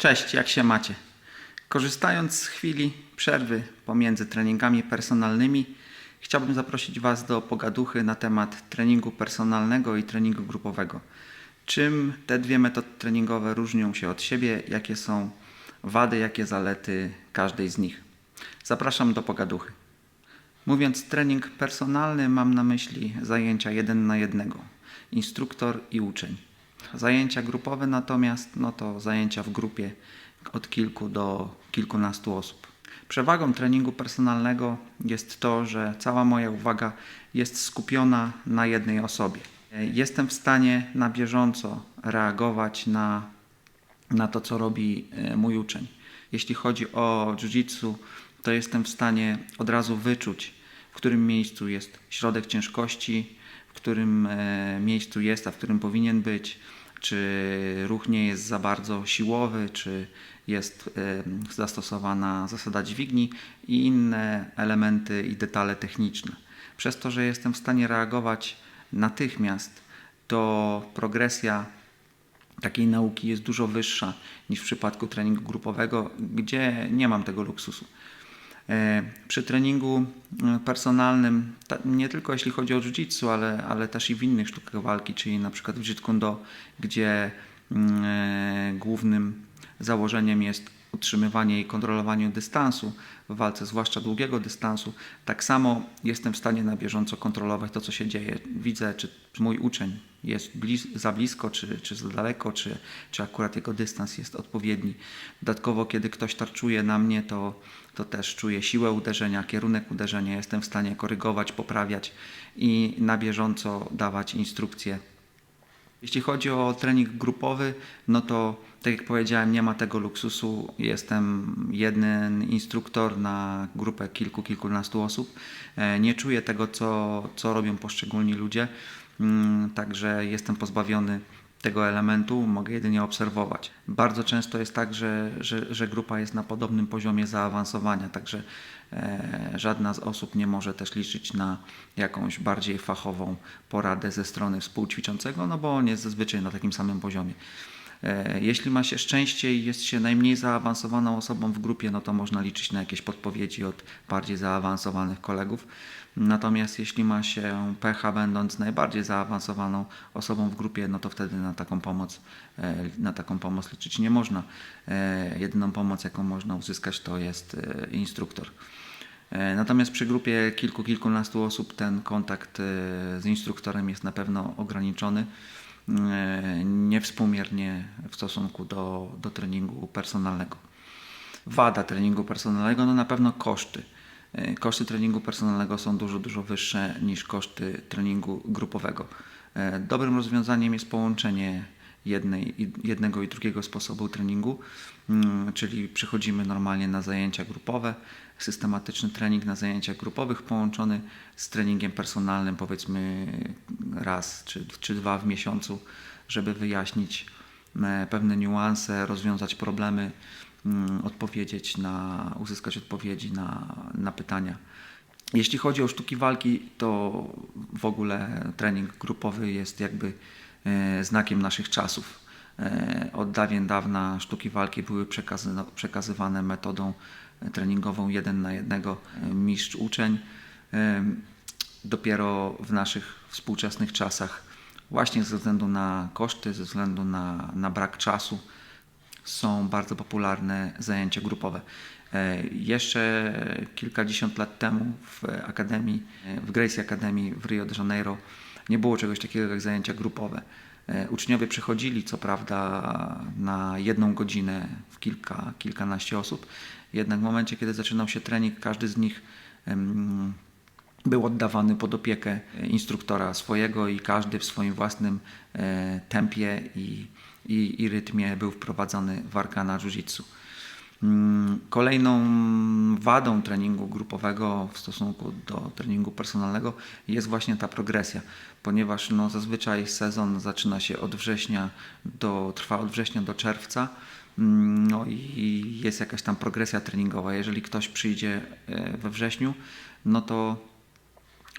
Cześć, jak się macie? Korzystając z chwili przerwy pomiędzy treningami personalnymi, chciałbym zaprosić Was do pogaduchy na temat treningu personalnego i treningu grupowego. Czym te dwie metody treningowe różnią się od siebie, jakie są wady, jakie zalety każdej z nich. Zapraszam do pogaduchy. Mówiąc trening personalny, mam na myśli zajęcia jeden na jednego, instruktor i uczeń. Zajęcia grupowe natomiast, no to zajęcia w grupie od kilku do kilkunastu osób. Przewagą treningu personalnego jest to, że cała moja uwaga jest skupiona na jednej osobie. Jestem w stanie na bieżąco reagować na, na to, co robi e, mój uczeń. Jeśli chodzi o jiu-jitsu, to jestem w stanie od razu wyczuć, w którym miejscu jest środek ciężkości, w którym e, miejscu jest, a w którym powinien być, czy ruch nie jest za bardzo siłowy, czy jest zastosowana zasada dźwigni i inne elementy i detale techniczne. Przez to, że jestem w stanie reagować natychmiast, to progresja takiej nauki jest dużo wyższa niż w przypadku treningu grupowego, gdzie nie mam tego luksusu. E, Przy treningu e, personalnym, nie tylko jeśli chodzi o jiu-jitsu, ale, ale też i w innych sztukach walki, czyli na przykład w Do, gdzie mm, e, głównym założeniem jest utrzymywanie i kontrolowanie dystansu w walce, zwłaszcza długiego dystansu, tak samo jestem w stanie na bieżąco kontrolować to, co się dzieje. Widzę, czy mój uczeń jest za blisko, czy, czy za daleko, czy, czy akurat jego dystans jest odpowiedni. Dodatkowo, kiedy ktoś tarczuje na mnie, to, to też czuję siłę uderzenia, kierunek uderzenia, jestem w stanie korygować, poprawiać i na bieżąco dawać instrukcje jeśli chodzi o trening grupowy, no to tak jak powiedziałem, nie ma tego luksusu. Jestem jeden instruktor na grupę kilku, kilkunastu osób. E, Nie czuję tego, co, co robią poszczególni ludzie, Mm, także jestem pozbawiony tego elementu, mogę jedynie obserwować. Bardzo często jest tak, że, że, że grupa jest na podobnym poziomie zaawansowania, także e, żadna z osób nie może też liczyć na jakąś bardziej fachową poradę ze strony współćwiczącego, no bo on jest zazwyczaj na takim samym poziomie. E, Jeśli ma się szczęście i jest się najmniej zaawansowaną osobą w grupie, no to można liczyć na jakieś podpowiedzi od bardziej zaawansowanych kolegów. Natomiast jeśli ma się pecha, będąc najbardziej zaawansowaną osobą w grupie, no to wtedy na taką pomoc, e, na taką pomoc liczyć nie można. E, Jedyną pomoc, jaką można uzyskać, to jest instruktor. Natomiast przy grupie kilku, kilkunastu osób ten kontakt z instruktorem jest na pewno ograniczony, niewspółmiernie w stosunku do, do treningu personalnego. Wada treningu personalnego, no na pewno koszty. E, Koszty treningu personalnego są dużo, dużo wyższe niż koszty treningu grupowego. E, Dobrym rozwiązaniem jest połączenie jednej, jednego i drugiego sposobu treningu, mm, czyli przychodzimy normalnie na zajęcia grupowe, systematyczny trening na zajęciach grupowych połączony z treningiem personalnym, powiedzmy raz czy, czy dwa w miesiącu, żeby wyjaśnić e, pewne niuanse, rozwiązać problemy, mm, odpowiedzieć na, uzyskać odpowiedzi na, na pytania. Jeśli chodzi o sztuki walki, to w ogóle trening grupowy jest jakby znakiem naszych czasów. E, Od dawien dawna sztuki walki były przekazy- przekazywane metodą e, treningową jeden na jednego e, mistrz-uczeń. E, Dopiero w naszych współczesnych czasach, właśnie ze względu na koszty, ze względu na, na brak czasu, są bardzo popularne zajęcia grupowe. E, Jeszcze kilkadziesiąt lat temu w Akademii, e, w Gracie Academy w Rio de Janeiro nie było czegoś takiego jak zajęcia grupowe. E, Uczniowie przychodzili co prawda na jedną godzinę w kilka, kilkanaście osób, jednak w momencie, kiedy zaczynał się trening, każdy z nich był oddawany pod opiekę instruktora swojego i każdy w swoim własnym e, tempie i, i, i rytmie był wprowadzany w arkana jiu-jitsu. Mm, Kolejną wadą treningu grupowego w stosunku do treningu personalnego jest właśnie ta progresja, ponieważ no, zazwyczaj sezon zaczyna się od września do, trwa od września do czerwca. Mm, No i jest jakaś tam progresja treningowa. Jeżeli ktoś przyjdzie e, we wrześniu, no to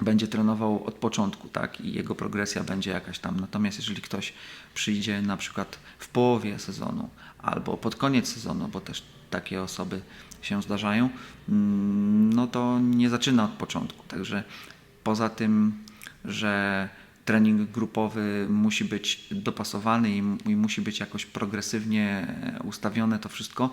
będzie trenował od początku, tak, i jego progresja będzie jakaś tam. Natomiast jeżeli ktoś przyjdzie na przykład w połowie sezonu albo pod koniec sezonu, bo też takie osoby się zdarzają, mm, no to nie zaczyna od początku. Także poza tym, że trening grupowy musi być dopasowany i, i musi być jakoś progresywnie e, ustawione to wszystko,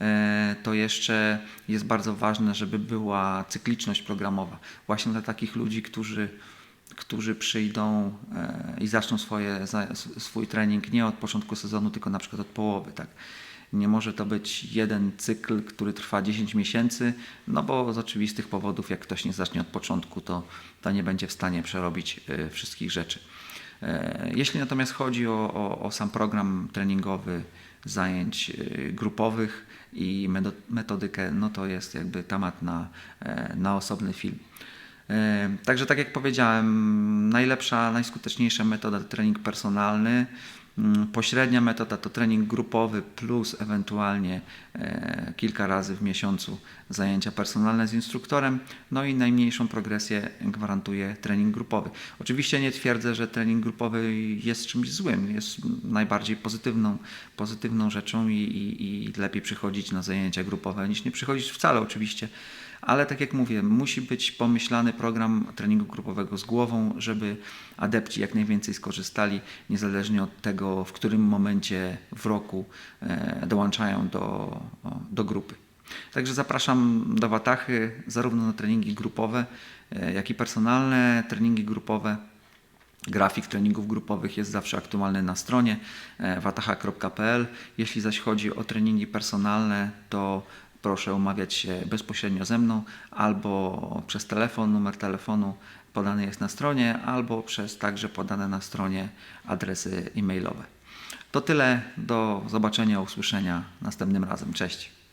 e, to jeszcze jest bardzo ważne, żeby była cykliczność programowa. Właśnie dla takich ludzi, którzy, którzy przyjdą e, i zaczną swoje, swój trening nie od początku sezonu, tylko na przykład od połowy. Tak? Nie może to być jeden cykl, który trwa 10 miesięcy, no bo z oczywistych powodów, jak ktoś nie zacznie od początku, to, to nie będzie w stanie przerobić e, wszystkich rzeczy. E, Jeśli natomiast chodzi o, o, o sam program treningowy zajęć e, grupowych i metodykę, no to jest jakby temat na, na osobny film. Także tak jak powiedziałem, najlepsza, najskuteczniejsza metoda to trening personalny. Mm, Pośrednia metoda to trening grupowy plus ewentualnie e, kilka razy w miesiącu zajęcia personalne z instruktorem. No i najmniejszą progresję gwarantuje trening grupowy. Oczywiście nie twierdzę, że trening grupowy jest czymś złym, jest najbardziej pozytywną, pozytywną rzeczą i, i, i lepiej przychodzić na zajęcia grupowe niż nie przychodzić wcale oczywiście. Ale tak jak mówię, musi być pomyślany program treningu grupowego z głową, żeby adepci jak najwięcej skorzystali, niezależnie od tego, w którym momencie w roku e, dołączają do, do grupy. Także zapraszam do Watachy zarówno na treningi grupowe, e, jak i personalne treningi grupowe. Grafik treningów grupowych jest zawsze aktualny na stronie e, wataha.pl. Jeśli zaś chodzi o treningi personalne, to proszę umawiać się bezpośrednio ze mną albo przez telefon, numer telefonu podany jest na stronie, albo przez także podane na stronie adresy e-mailowe. To tyle, do zobaczenia, usłyszenia następnym razem. Cześć.